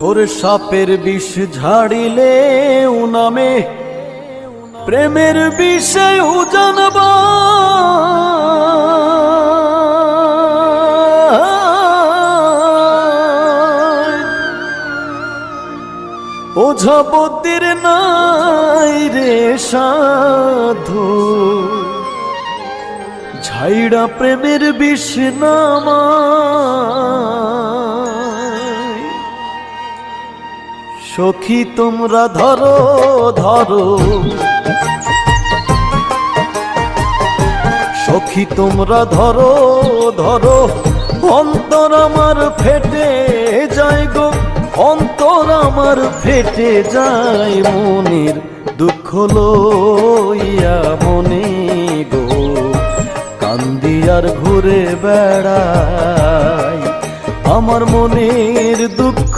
ওর সাপের বিষ ঝাড়িলে উনামে, প্রেমের বিষয় জানবা। ওঝাপতির নাই রে সাধু, ঝাইড়া প্রেমের বিষ নামায় সখী তোমরা ধরো ধরো। সখী তোমরা ধরো ধরো। অন্তর আমার ফেটে যায় গো, অন্তর আমার ফেটে যায় মনের দুঃখ লইয়া মনে গো। কান্দি আর ঘুরে বেড়াই, আমার মনের দুঃখ